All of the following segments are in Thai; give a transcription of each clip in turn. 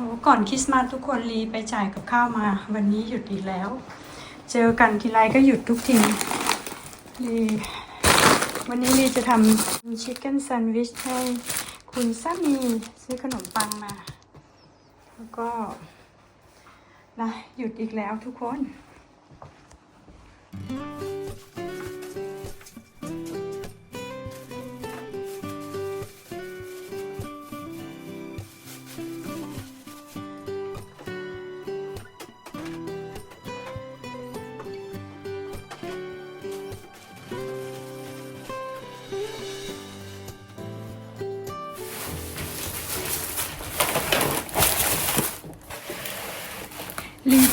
โอ้ก่อนคริสต์มาสทุกคนรีไปจ่ายกับข้าวมา วันนี้หยุดอีกแล้ว เจอกันทีไรก็หยุดทุกทีรีวันนี้รีจะทำชิคเก้นแซนด์วิชให้คุณสามีซื้อขนมปังมา แล้วก็นะหยุดอีกแล้วทุกคนลี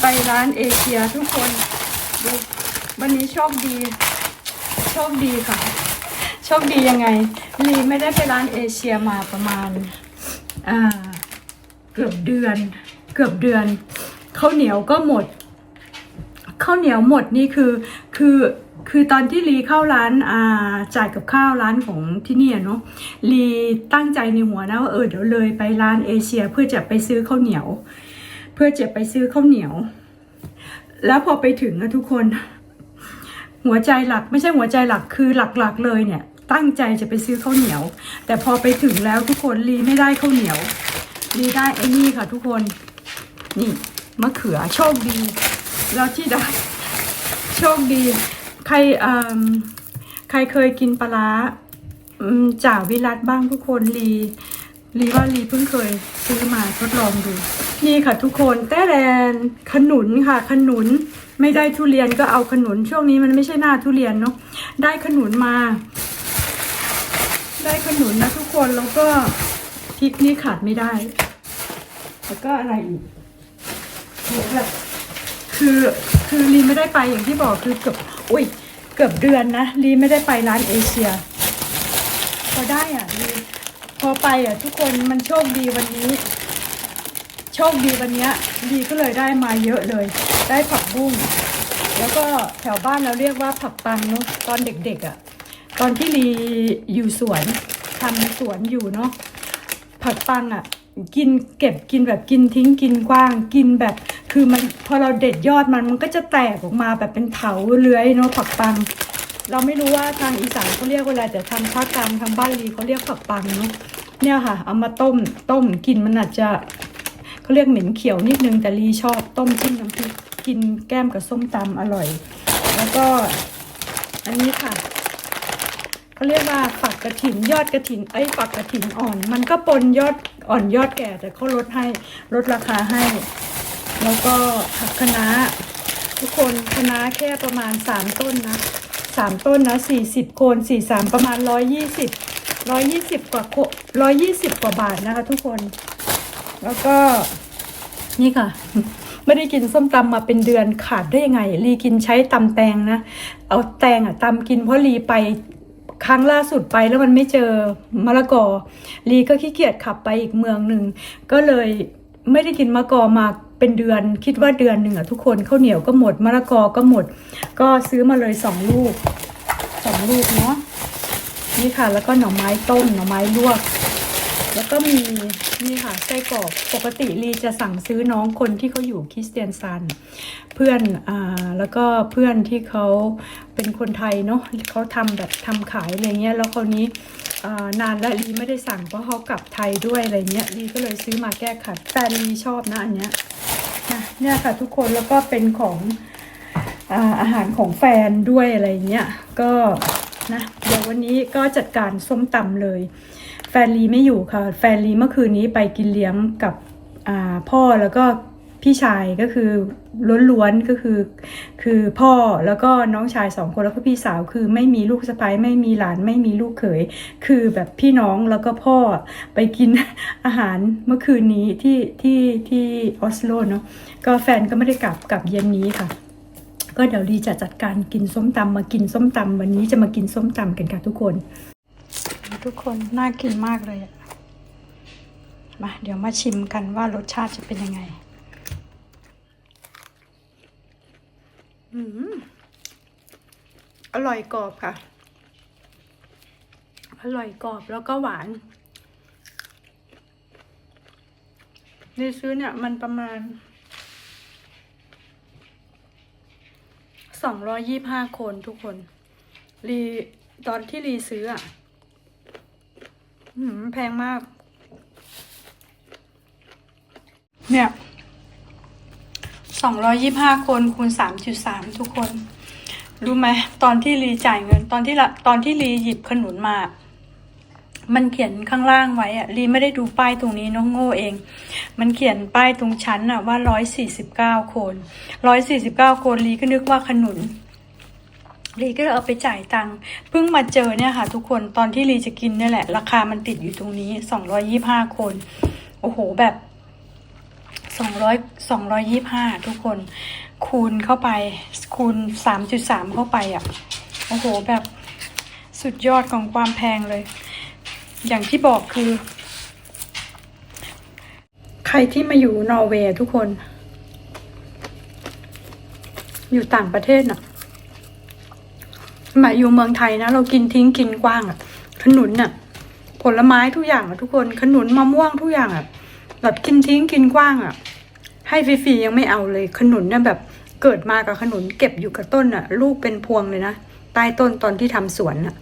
ไปร้านเอเชียทุกคนดูวันนี้โชคดี โชคดีค่ะ โชคดียังไง ลีไม่ได้ไปร้านเอเชียมาประมาณอ่าเกือบเดือน เกือบเดือนข้าวเหนียวก็หมดข้าวเหนียวหมดนี่คือคือคือตอนที่ลีเข้าร้านอ่าจ่ายกับข้าวร้านของที่นี่เนาะลีตั้งใจในหัวนะว่าเออเดี๋ยวเลยไปร้านเอเชียเพื่อจะไปซื้อข้าวเหนียว เพื่อจะไปซื้อข้าวเหนียว แล้วพอไปถึงนะทุกคน หัวใจหลักไม่ใช่หัวใจหลักคือหลักๆเลยเนี่ย ตั้งใจจะไปซื้อข้าวเหนียว แต่พอไปถึงแล้วทุกคนลีไม่ได้ข้าวเหนียวลีได้ไอ้นี่ค่ะ ทุกคนนี่มะเขือโชคดี แล้วที่ได้โชคดี ใครใครเคยกินปลาจ่าวิรัตบ้างทุกคนลีลีว่าลีเพิ่งเคยซื้อมาทดลองดู นี่ค่ะทุกคนแต้แรนขนุนค่ะ ขนุนไม่ได้ทุเรียนก็เอาขนุนช่วงนี้มันไม่ใช่หน้าทุเรียนเนาะได้ขนุนมา ได้ขนุนนะทุกคนแล้วก็พริกนี่ขาดไม่ได้ แล้วก็อะไรอีกโหแบบคือคือลีไม่ได้ไปอย่างที่บอกคือเกือบอุ้ยเกือบเดือนนะลีไม่ได้ไปร้านเอเชีย พอได้อะลีพอไปอะทุกคนมันโชคดีวันนี้ โชคดีวันนี้ยลีก็เลยได้มาเยอะเลย ได้ผักบุ้งแล้วก็แถวบ้านเราเรียกว่าผักปังเนาะตอนเด็กๆอะ ตอนที่ลีอยู่สวนทำสวนอยู่เนาะผักปังอะกินเก็บกินแบบกินทิ้งกินกว้างกินแบบ คือมันพอเราเด็ดยอดมันมันก็จะแตกออกมาแบบเป็นเถาเลื้อยเนาะผักปัง เราไม่รู้ว่าทางอีสานเขาเรียกว่าอะไรแต่ทางภาคกลางทางบ้านลีเขาเรียกผักปังเนาะเนี่ยค่ะ เอามาต้มต้มกินมันอาจจะ เขาเรียกเหม็นเขียวนิดนึงแต่ลีชอบต้มจิ้มน้ำพริกกินแก้มกับส้มตำอร่อย แล้วก็อันนี้ค่ะเขาเรียกว่าฝักกระถินยอดกระถินไอ้ฝักกระถินอ่อน มันก็ปนยอดอ่อนยอดแก่แต่เขาลดให้ลดราคาให้ แล้วก็ผักคะน้าทุกคนคะน้าแค่ประมาณสามต้นนะสามต้นนะสี่สิบโคนสี่สามประมาณร้อยยี่สิบร้อยยี่สิบกว่าโคร้อยยี่สิบกว่าบาทนะคะทุกคน แล้วก็นี่ค่ะ ไม่ได้กินส้มตำมาเป็นเดือนขาดได้ยังไง ลีกินใช้ตำแตงนะ เอาแตงอะตำกินเพราะลีไปครั้งล่าสุดไปแล้วมันไม่เจอมะละกอ ลีก็ขี้เกียจขับไปอีกเมืองหนึ่ง ก็เลยไม่ได้กินมะละกอมาเป็นเดือน คิดว่าเดือนหนึ่งอะทุกคนข้าวเหนียวก็หมดมะละกอก็หมด ก็ซื้อมาเลยสองลูกสองลูกเนาะนี่ค่ะ แล้วก็หน่อไม้ต้มหน่อไม้ลวก แล้วก็มีนี่ค่ะไส้กรอกปกติลีจะสั่งซื้อน้องคนที่เขาอยู่คริสเตียนซัน เพื่อนอ่าแล้วก็เพื่อนที่เขาเป็นคนไทยเนาะเขาทำแบบทำขายอะไรเงี้ยแล้วคราวนี้นานแล้วลีไม่ได้สั่งเพราะเขากลับไทยด้วยอะไรเงี้ยลีก็เลยซื้อมาแก้ขัดแต่ลีชอบนะอันเนี้ยนะเนี่ยค่ะทุกคนแล้วก็เป็นของอาหารของแฟนด้วยอะไรเงี้ยก็นะเดี๋ยววันนี้ก็จัดการส้มตำเลย ฟนลีไม่อยู่ค่ะ แฟนลีเมื่อคืนนี้ไปกินเลี้ยงกับพ่อแล้วก็พี่ชายก็คือล้วนๆก็คือ คือพ่อแล้วก็น้องชายสองคนแล้วก็พี่สาวคือไม่มีลูกสะใภ้ไม่มีหลานไม่มีลูกเขย คือแบบพี่น้องแล้วก็พ่อไปกินอาหารเมื่อคืนนี้ที่ที่ที่ออสโลเนาะก็แฟนก็ไม่ได้กลับกลับเย็นนี้ค่ะ ก็เดี๋ยวลีจะจัดการกินส้มตำมากินส้มตำวันนี้จะมากินส้มตำกันค่ะทุกคน ทุกคน น่ากินมากเลยมาเดี๋ยวมาชิมกันว่ารสชาติจะเป็นยังไง อืมอร่อยกรอบค่ะ อร่อยกรอบแล้วก็หวานรีซื้อเนี่ยมันประมาณสองร้อยี่ห้าคนทุกคน รีตอนที่รีซื้ออะ แพงมาก เนี่ยสองร้อยี่ห้าคนคูณสามจุดสามทุกคน รู้ไหมตอนที่รีจ่ายเงิน ตอนที่ละตอนที่รีหยิบขนุนมา มันเขียนข้างล่างไว้อะรีไม่ได้ดูป้ายตรงนี้น้องโง่เอง มันเขียนป้ายตรงชั้นอะว่าร้อยสี่สิบเก้าคนร้อยสี่สิบเก้าคนรีก็นึกว่าขนุน รีก็เลยเอาไปจ่ายตังค์เพิ่งมาเจอเนี่ยค่ะ ทุกคนตอนที่รีจะกินเนี่ยแหละ ราคามันติดอยู่ตรงนี้สองร้อยี่ห้าคน โอ้โหแบบสองร้อยสองร้อยี่ห้าทุกคน คูณเข้าไป คูณสามจุดสามเข้าไปอะ โอ้โหแบบสุดยอดของความแพงเลย อย่างที่บอกคือ ใครที่มาอยู่นอร์เวย์ทุกคน อยู่ต่างประเทศน่ะ มาอยู่เมืองไทยนะ เรากินทิ้งกินกว้างอะขนุนน่ะผลไม้ทุกอย่างอะทุกคนขนุนมะม่วงทุกอย่างอะแบบกินทิ้งกินกว้างอะให้ฟรีๆยังไม่เอาเลยขนุนเนี่ยแบบเกิดมากับขนุนเก็บอยู่กับต้นอะลูกเป็นพวงเลยนะใต้ต้นตอนที่ทำสวนอะ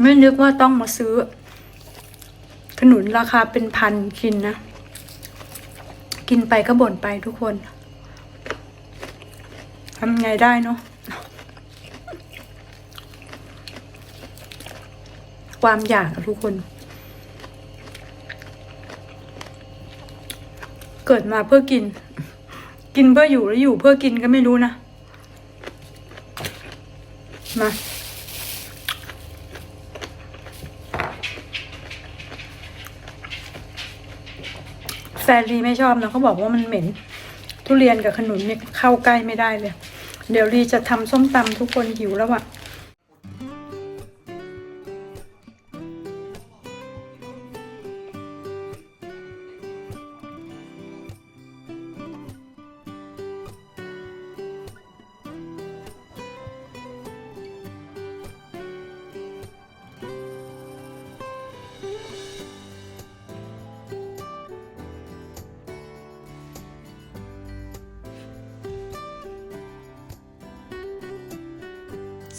ไม่นึกว่าต้องมาซื้อ ขนุนราคาเป็นพันกินนะ กินไปก็บ่นไปทุกคนทำไงได้เนาะความอยากทุกคน เกิดมาเพื่อกิน กินเพื่ออยู่แล้วอยู่เพื่อกินก็ไม่รู้นะ มา นรีไม่ชอบนะเขาบอกว่ามันเหม็น ทุเรียนกับขนุนนี่เข้าใกล้ไม่ได้เลย เดี๋ยวรีจะทำส้มตำทุกคนหิวแล้วอะ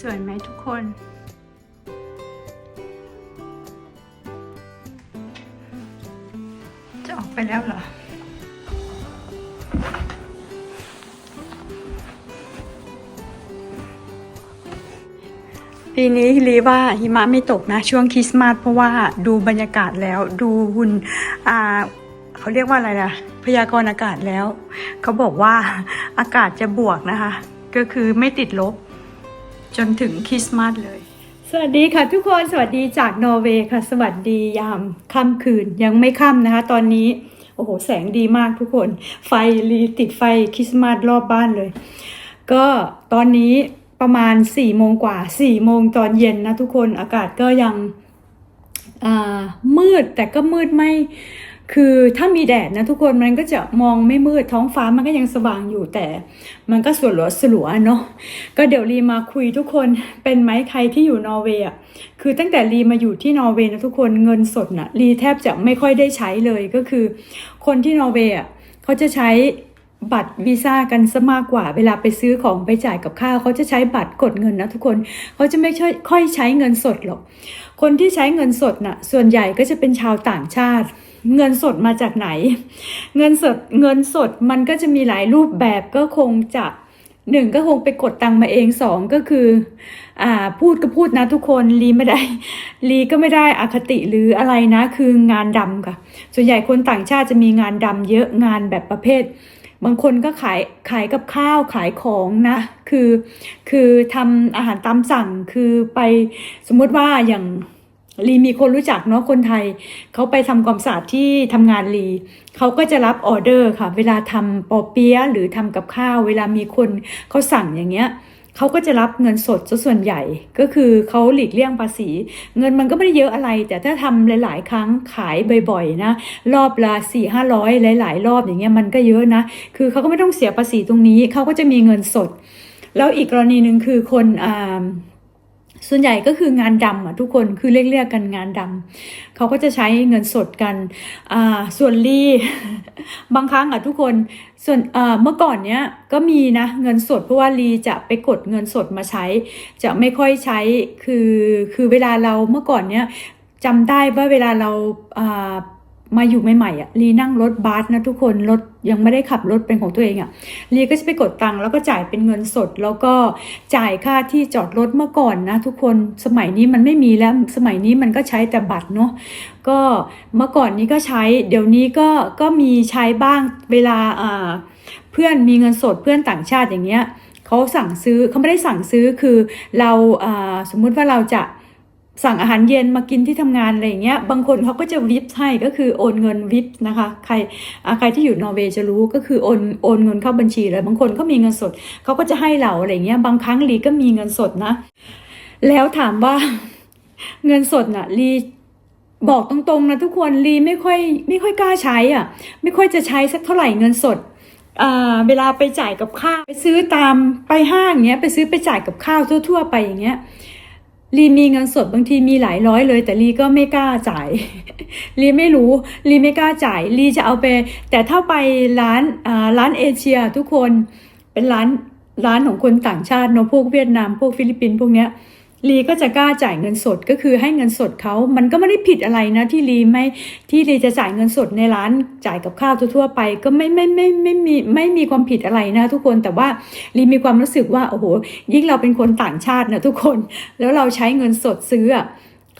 สวยไหมทุกคน จะออกไปแล้วเหรอปีนี้รีว่าหิมะไม่ตกนะ ช่วงคริสต์มาสเพราะว่าดูบรรยากาศแล้ว ดูหุ่นอ่าเขาเรียกว่าอะไรนะพยากรณ์อากาศแล้ว เขาบอกว่าอากาศจะบวกนะคะ ก็คือไม่ติดลบ จนถึงคริสต์มาสเลย สวัสดีค่ะทุกคนสวัสดีจากนอร์เวย์ค่ะ สวัสดียามค่ำคืนยังไม่ค่ำนะคะ ตอนนี้โอ้โหแสงดีมากทุกคน ไฟรีติดไฟคริสต์มาสรอบบ้านเลย ก็ตอนนี้ประมาณ4ี่โมงกว่า4ี่โมงตอนเย็นนะทุกคนอากาศก็ยังมืดแต่ก็มืดไม่ คือถ้ามีแดดนะทุกคนมันก็จะมองไม่มืดท้องฟ้ามันก็ยังสว่างอยู่แต่ มันก็สลัวสลัวเนาะก็เดี๋ยวรีมาคุยทุกคนเป็นไหมใครที่อยู่นอร์เวย์อะคือตั้งแต่รีมาอยู่ที่นอร์เวย์นะทุกคนเงินสดน่ะรีแทบจะไม่ค่อยได้ใช้เลยก็คือ คนที่นอร์เวย์อะเขาจะใช้บัตรวีซ่ากันซะมากกว่าเวลาไปซื้อของไปจ่ายกับข้าวเขาจะใช้บัตรกดเงินนะทุกคนเขาจะไม่ค่อยใช้เงินสดหรอก คนที่ใช้เงินสดน่ะส่วนใหญ่ก็จะเป็นชาวต่างชาติ เงินสดมาจากไหน เงินสดเงินสดมันก็จะมีหลายรูปแบบก็คงจะหนึ่งก็คงไปกดตังค์มาเองสองก็คืออ่าพูดก็พูดนะทุกคนรีไม่ได้รีก็ไม่ได้อคติหรืออะไรนะคืองานดำค่ะ ส่วนใหญ่คนต่างชาติจะมีงานดำเยอะงานแบบประเภท บางคนก็ขายขายกับข้าวขายของนะ คือ คือทำอาหารตามสั่งคือไปสมมติว่าอย่างลีมีคนรู้จักเนาะคนไทยเขาไปทำความสะอาดที่ทำงานลีเขาก็จะรับออเดอร์ค่ะ เวลาทำปอเปี๊ยะหรือทำกับข้าว เวลามีคนเขาสั่งอย่างเงี้ย เขาก็จะรับเงินสดซะส่วนใหญ่ ก็คือเขาหลีกเลี่ยงภาษี เงินมันก็ไม่ได้เยอะอะไร แต่ถ้าทำหลาย ๆ ครั้งขายบ่อยๆนะรอบละสี่ห้าร้อยหลาย ๆ รอบอย่างเงี้ยมันก็เยอะนะ คือเขาก็ไม่ต้องเสียภาษีตรงนี้เขาก็จะมีเงินสด แล้วอีกกรณีหนึ่งคือคนอ่า ส่วนใหญ่ก็คืองานดำอะทุกคนคือเรียกเรียกกันงานดำเขาก็จะใช้เงินสดกันอ่าส่วนลีบางครั้งอะทุกคนส่วนเออเมื่อก่อนเนี้ยก็มีนะเงินสดเพราะว่าลีจะไปกดเงินสดมาใช้ จะไม่ค่อยใช้คือคือเวลาเราเมื่อก่อนเนี้ยจำได้ว่าเวลาเราอ่า มาอยู่ใหม่ๆอะลีนั่งรถบัสนะทุกคนรถยังไม่ได้ขับรถเป็นของตัวเองอะลีก็จะไปกดตังค์แล้วก็จ่ายเป็นเงินสด แล้วก็จ่ายค่าที่จอดรถเมื่อก่อนนะ ทุกคนสมัยนี้มันไม่มีแล้วสมัยนี้มันก็ใช้แต่บัตรเนาะก็เมื่อก่อนนี้ก็ใช้ เดี๋ยวนี้ก็ก็มีใช้บ้างเวลาอ่าเพื่อนมีเงินสดเพื่อนต่างชาติอย่างเงี้ยเขาสั่งซื้อเขาไม่ได้สั่งซื้อคือเราอ่าสมมุติว่าเราจะ สั่งอาหารเย็นมากินที่ทำงานอะไรอย่างเงี้ยบางคนเขาก็จะวิปให้ก็คือโอนเงินวิปนะคะใครใครที่อยู่นอร์เวย์จะรู้ก็คือโอนโอนเงินเข้าบัญชีเลยบางคนเขามีเงินสดเขาก็จะให้เราอะไรเงี้ยบางครั้งลีก็มีเงินสดนะ แล้วถามว่าเงินสดน่ะลีบอกตรงๆนะทุกคนลีไม่ค่อยไม่ค่อยกล้าใช้อะไม่ค่อยจะใช้สักเท่าไหร่เงินสดอ่าเวลาไปจ่ายกับข้าวไปซื้อตามไปห้างเงี้ยไปซื้อไปจ่ายกับข้าวทั่ว ๆ ไปอย่างเงี้ย ลีมีเงินสดบางทีมีหลายร้อยเลย แต่ลีก็ไม่กล้าจ่ายลีไม่รู้ลีไม่กล้าจ่ายลีจะเอาไป แต่ถ้าไปร้านอ่าร้านเอเชียทุกคนเป็นร้านร้านของคนต่างชาติเนาะพวกเวียดนามพวกฟิลิปปินส์พวกเนี้ย ลีก็จะกล้าจ่ายเงินสดก็คือให้เงินสดเขา มันก็ไม่ได้ผิดอะไรนะที่ลีไม่ที่ลีจะจ่ายเงินสดในร้านจ่ายกับข้าวทั่วๆไป ก็ไม่ไม่ไม่ไม่ไมีไม่มีความผิดอะไรนะทุกคนแต่ว่าลีมีความรู้สึกว่าโอ้โหยิ่งเราเป็นคนต่างชาตินะทุกคน แล้วเราใช้เงินสดซื้อ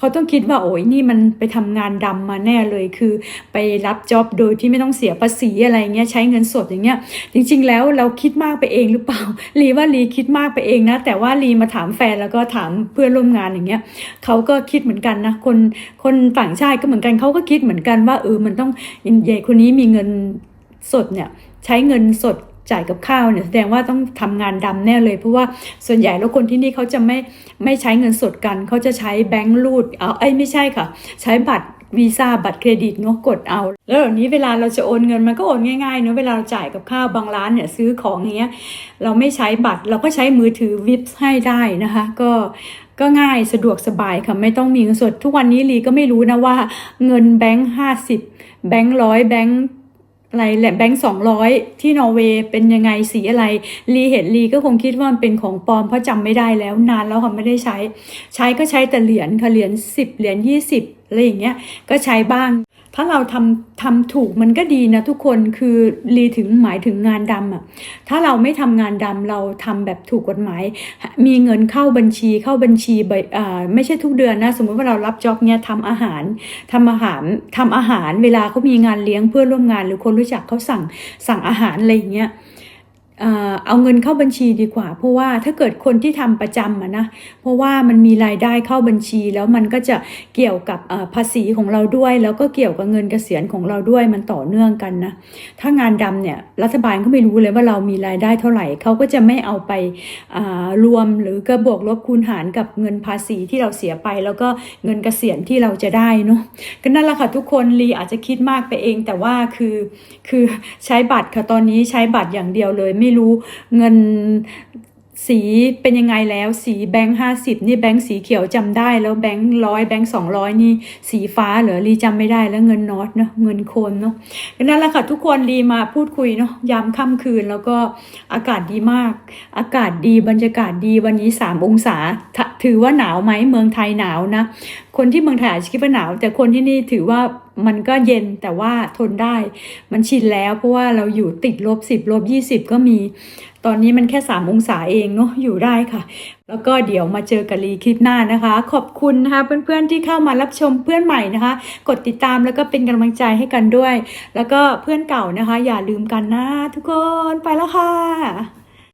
เขาต้องคิดว่าโอ้ยนี่มันไปทำงานดำมาแน่เลยคือ ไปรับจ็อบโดยที่ไม่ต้องเสียภาษีอะไรเงี้ยใช้เงินสดอย่างเงี้ยจริง ๆ แล้วเราคิดมากไปเองหรือเปล่าลีว่าลีคิดมากไปเองนะ แต่ว่าลีมาถามแฟนแล้วก็ถามเพื่อนร่วมงานอย่างเงี้ยเขาก็คิดเหมือนกันนะคนคนต่างชาติก็เหมือนกันเขาก็คิดเหมือนกันว่าเออมันต้องใหญ่คนนี้มีเงินสดเนี่ยใช้เงินสด จ่ายกับข้าวเนี่ยแสดงว่าต้องทำงานดำแน่เลยเพราะว่าส่วนใหญ่แล้วคนที่นี่เขาจะไม่ไม่ใช้เงินสดกันเขาจะใช้แบงก์รูดเอาไอ้ยไม่ใช่ค่ะ ใช้บัตรวีซ่าบัตรเครดิตเนาะกดเอา แล้วเดี๋ยวนี้เวลาเราจะโอนเงินมันก็โอนง่ายๆเนาะเวลาเราจ่ายกับข้าวบางร้านเนี่ยซื้อของอย่างเงี้ยเราไม่ใช้บัตรเราก็ใช้มือถือวิปให้ได้นะคะ ก็ก็ง่ายสะดวกสบายค่ะไม่ต้องมีเงินสด ทุกวันนี้ลีก็ไม่รู้นะว่าเงินแบงค์ห้าสิบแบงค์ร้อยแบงค์ อะไรแหละแบงค์สองร้อยที่นอร์เวย์เป็นยังไงสีอะไรลีเห็นลีก็คงคิดว่ามันเป็นของปลอมเพราะจำไม่ได้แล้วนานแล้วค่ะไม่ได้ใช้ ใช้ก็ใช้แต่เหรียญค่ะเหรียญสิบเหรียญยี่สิบอะไรอย่างเงี้ยก็ใช้บ้าง ถ้าเราทำทำถูกมันก็ดีนะทุกคนคือรีถึงหมายถึงงานดำอะถ้าเราไม่ทำงานดำเราทำแบบถูกกฎหมาย มีเงินเข้าบัญชีเข้าบัญชีใบอ่าไม่ใช่ทุกเดือนนะสมมติว่าเรารับจ็อบเนี่ยทำอาหารทำอาหารทำอาหารเวลาเขามีงานเลี้ยงเพื่อนร่วมงาน หรือคนรู้จักเขาสั่งสั่งอาหารอะไรอย่างเงี้ย เอาเงินเข้าบัญชีดีกว่า เพราะว่าถ้าเกิดคนที่ทำประจำอะนะเพราะว่ามันมีรายได้เข้าบัญชีแล้วมันก็จะเกี่ยวกับภาษีของเราด้วย แล้วก็เกี่ยวกับเงินเกษียณของเราด้วยมันต่อเนื่องกันนะถ้างานดำเนี่ยรัฐบาลก็ไม่รู้เลยว่าเรามีรายได้เท่าไหร่เขาก็จะไม่เอาไปรวมหรือก็บวกลบคูณหารกับเงินภาษีที่เราเสียไป แล้วก็เงินเกษียณที่เราจะได้เนาะก็นั่นแหละค่ะทุกคนลีอาจจะคิดมากไปเองแต่ว่าคือคือใช้บัตรค่ะตอนนี้ใช้บัตรอย่างเดียวเลยไม่รู้เงินสีเป็นยังไงแล้วสีแบงค์ห้าสิบนี่แบงค์สีเขียวจำได้ แล้วแบงค์ร้อยแบงค์สองร้อยนี่สีฟ้าเหรอลีจำไม่ได้แล้วเงินน็อตเนาะเงินโคนเนาะก็นั่นแหละค่ะทุกคนลีมาพูดคุยเนาะยามค่ำคืนแล้วก็อากาศดีมาก อากาศดีบรรยากาศดีวันนี้สามองศา ถือว่าหนาวไหมเมืองไทยหนาวนะ คนที่เมืองไทยอาจจะคิดว่าหนาว แต่คนที่นี่ถือว่ามันก็เย็นแต่ว่าทนได้ มันชินแล้วเพราะว่าเราอยู่ติดลบสิบลบยี่สิบก็มี ตอนนี้มันแค่สามองศาเองเนาะอยู่ได้ค่ะ แล้วก็เดี๋ยวมาเจอกันลีคลิปหน้านะคะ ขอบคุณนะคะเพื่อนๆที่เข้ามารับชมเพื่อนใหม่นะคะ กดติดตามแล้วก็เป็นกำลังใจให้กันด้วย แล้วก็เพื่อนเก่านะคะ อย่าลืมกันนะทุกคนไปแล้วค่ะ